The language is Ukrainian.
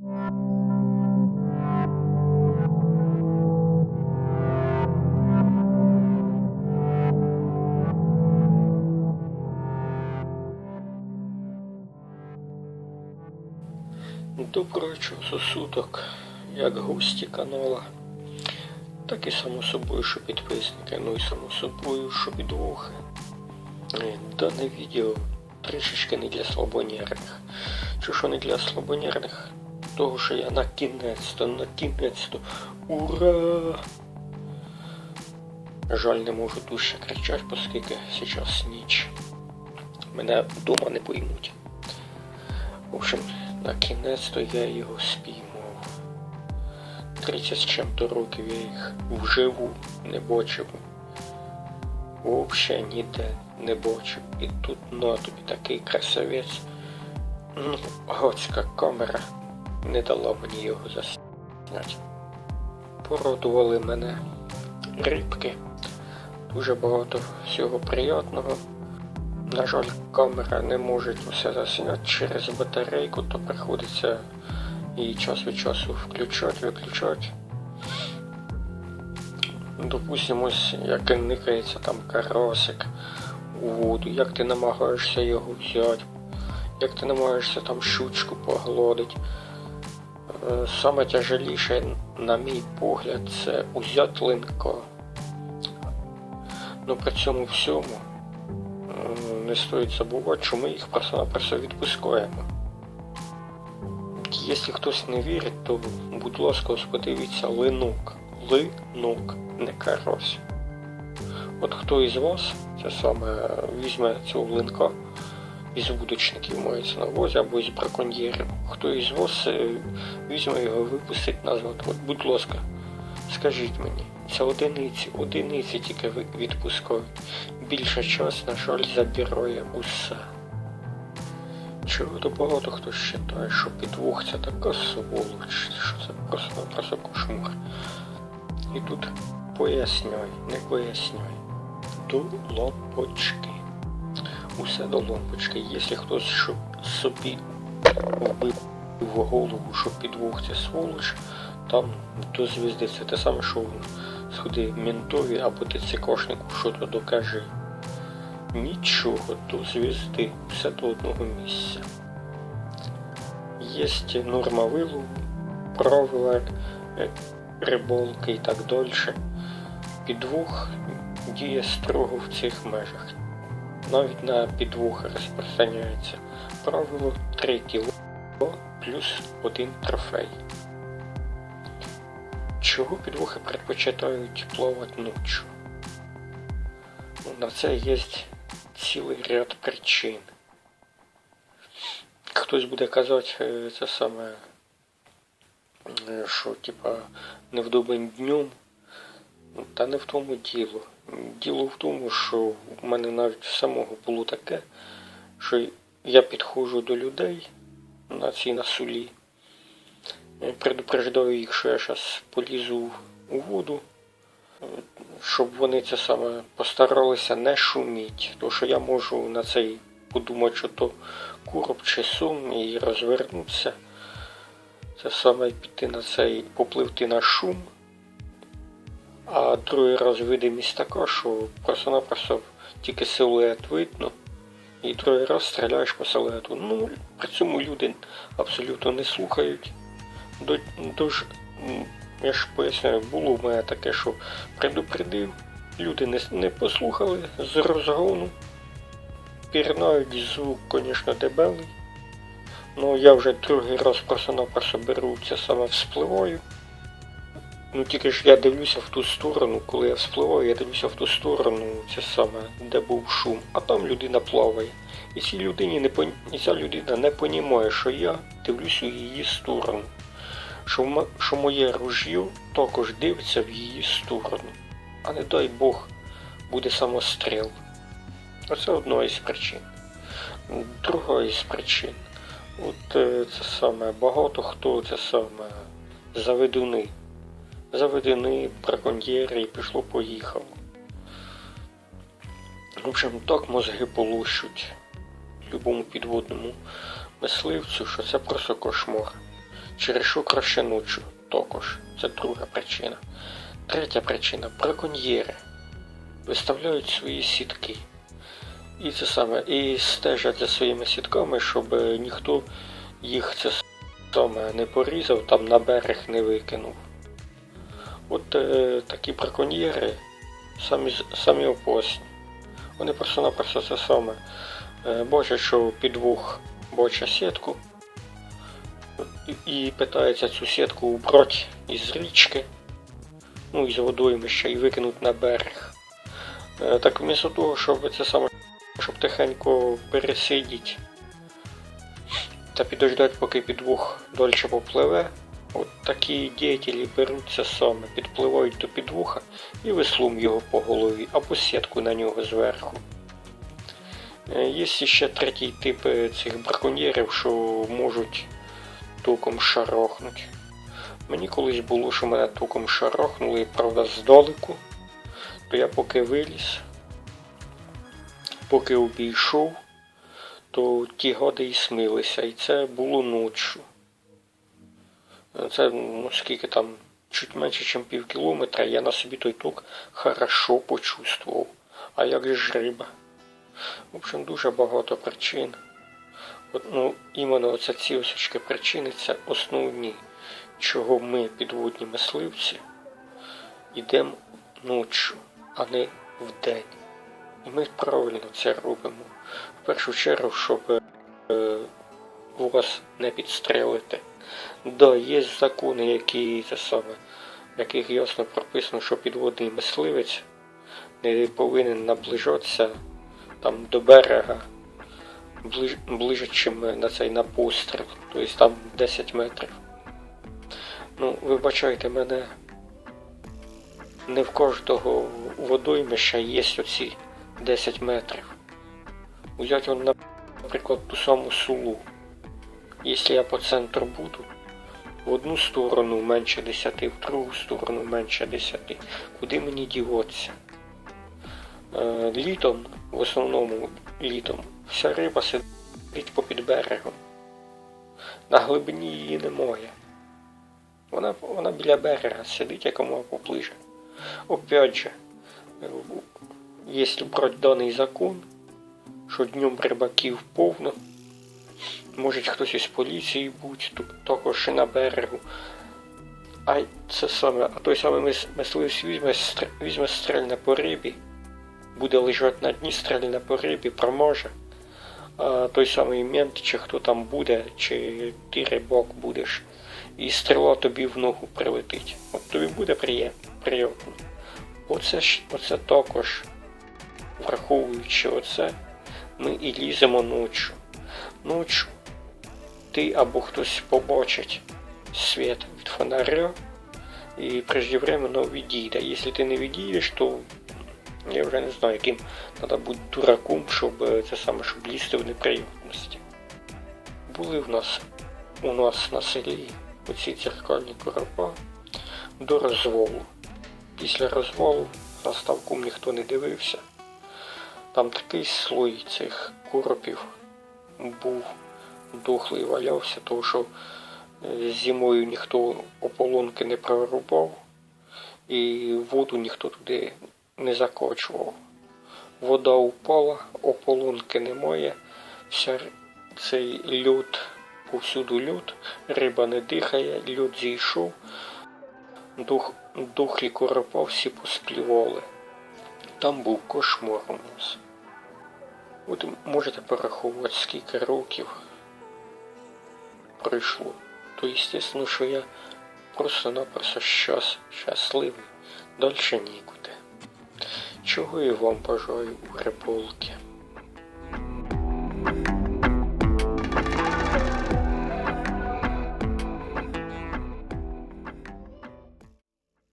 Доброго часу суток, як гості канала, так і само собою, що підписники, ну і само собою, що підвохи. Дане відео трішечки не для слабонервних. Чи що не для слабонервних? Того, я на кінець-то, на кінець-то, ура! Жаль, не можу дужче кричати, оскільки зараз ніч. Мене вдома не поймуть. В общем, на кінець-то я його спіймав. 30 з чим-то років я їх вживу не бачив. Вообще ніде не бачив. І тут на тобі такий красавець. Ну, готська камера не дала мені його засняти. Порадували мене рибки. Дуже багато всього приятного. На жаль, камера не може все засняти через батарейку, то приходиться її час від часу включати, виключати. Допустимо, ось як никається там карасик у воду, як ти намагаєшся його взяти, як ти намагаєшся там щучку погладити. Е, Саме тяжеліше, на мій погляд, це узяти линка. Ну при цьому всьому не стоїть забувати, що ми їх просто-напросто відпускаємо. Якщо хтось не вірить, то будь ласка, подивіться линок. Линок, не карась. От хто із вас це саме візьме цього линка із вудочників мається на увазі або із браконьєрів. Хто із вас е, візьме його випустить назад. От, будь ласка, скажіть мені, це одиниці, одиниці тільки відпускають. Більша час, на жаль, забирає усе. Чого то багато хто вважає, що підвох це така сволоч, що це просто просто кошмар. І тут поясняй, не поясняй. До лампочки. Усе до лампочки. Якщо хтось щоб собі вбив в голову, що підвох сволоч, там до звізди це те саме, що сходи ментові або ТЦКшнику, що то докажи. Нічого до звізди, все до одного місця. Є норма вилову, правила е, риболки і так далі. Підвох діє строго в цих межах. Навіть на підвох розпространяється правило 3 кіло плюс 1 трофей. Чого підвохи предпочитають плавати ночі? Ну, На це є цілий ряд причин. Хтось буде казати е, це саме, е, що типа не днем. Та не в тому діло. Діло в тому, що в мене навіть самого було таке, що я підходжу до людей на цій на сулі, е, предупреждаю їх, що я зараз полізу у воду, щоб вони це саме постаралися не шуміть. Тому що я можу на цей подумати, що то короб чи сум і розвернутися. Це саме піти на цей, попливти на шум. А другий раз видимість така, що просто-напросто тільки силует видно, і другий раз стріляєш по силуету. Ну, при цьому люди абсолютно не слухають. Дуже, я ж пояснюю, було в мене таке, що предупредив, люди не, не послухали з розгону. Пірнають звук, звісно, дебелий. Ну я вже другий раз просто-напросто беру це саме вспливаю. Ну тільки ж я дивлюся в ту сторону, коли я вспливаю, я дивлюся в ту сторону, це саме, де був шум, а там людина плаває. І цій людині не пон... і ця людина не понімає, що я дивлюся в її сторону. Що, м... що моє ружьо також дивиться в її сторону. А не дай Бог буде самостріл. Оце одна із причин. Друга із причин. От е, це саме багато хто це саме заведуни заведені браконьєри і пішло поїхало. В общем, так мозги полущуть любому підводному мисливцю, що це просто кошмар. через що краще ночі також. Це друга причина. Третя причина браконьєри виставляють свої сітки. І це саме, і стежать за своїми сітками, щоб ніхто їх це саме не порізав, там на берег не викинув. От е, такі браконьєри самі, самі опасні. Вони просто-напросто це саме е, бачать, що під вух боча сітку і, і питаються цю сітку убрати із річки, ну із водоймища і викинути на берег. Е, так вмісто того, щоб це саме, щоб тихенько пересидіти та підождати, поки підвух дольше попливе, от такі діятелі беруться саме, підпливають до підвуха і веслом його по голові або сітку на нього зверху. Е, Є ще третій тип е, цих браконьєрів, що можуть током шарохнуть. Мені колись було, що мене током шарохнули, правда, здалеку, то я поки виліз, поки обійшов, то ті годи і смилися, і це було ночі. Це ну, скільки там, чуть менше, ніж пів кілометра, я на собі той ток хорошо почувствував. А як ж риба? В общем, дуже багато причин. От, ну, іменно оце ці осочки причини це основні, чого ми, підводні мисливці, йдемо ночі, а не вдень. І ми правильно це робимо. В першу чергу, щоб е, вас не підстрелити. Да, є закони, які це саме, яких ясно прописано, що підводний мисливець не повинен наближатися там до берега ближ, ближче, чим на цей на постріл, тобто там 10 метрів. Ну, вибачайте мене, не в кожного водоймища є оці 10 метрів. Взять наприклад, ту саму сулу. Якщо я по центру буду, в одну сторону менше 10, в другу сторону менше 10. Куди мені діватися? Е, літом, в основному літом, вся риба сидить попід берегом. На глибині її немає. Вона, вона біля берега сидить якомога поближе. Опять же, якщо брати даний закон, що днем рибаків повно, може хтось із поліції будь, тут також на берегу. А це саме, а той самий мис- мисливець візьме, стр- візьме стрельне по рибі, буде лежати на дні стрельне по рибі, проможе. А той самий мент, чи хто там буде, чи ти рибак будеш, і стріла тобі в ногу прилетить. От тобі буде приємно. Оце, ж- оце також, враховуючи оце, ми і ліземо ночі. Ночі ти або хтось побачить світ від фонаря і преждевременно відійде. Якщо ти не відійдеш, то я вже не знаю, яким треба бути дураком, щоб е, це саме, щоб лізти в неприємності. Були в нас у нас на селі оці церкальні коропа до розволу. Після розволу на ставку ніхто не дивився. Там такий слой цих коропів був дохлий валявся, тому що е, зимою ніхто ополонки не прорубав і воду ніхто туди не закочував. Вода упала, ополонки немає, вся цей льод, повсюду льод, риба не дихає, льод зійшов, дух, духлі коропа всі посплівали. Там був кошмар у нас. От можете порахувати, скільки років пройшло. То, естественно, що я просто-напросто щас, щасливий. Дальше нікуди. Чого і вам бажаю у риболки.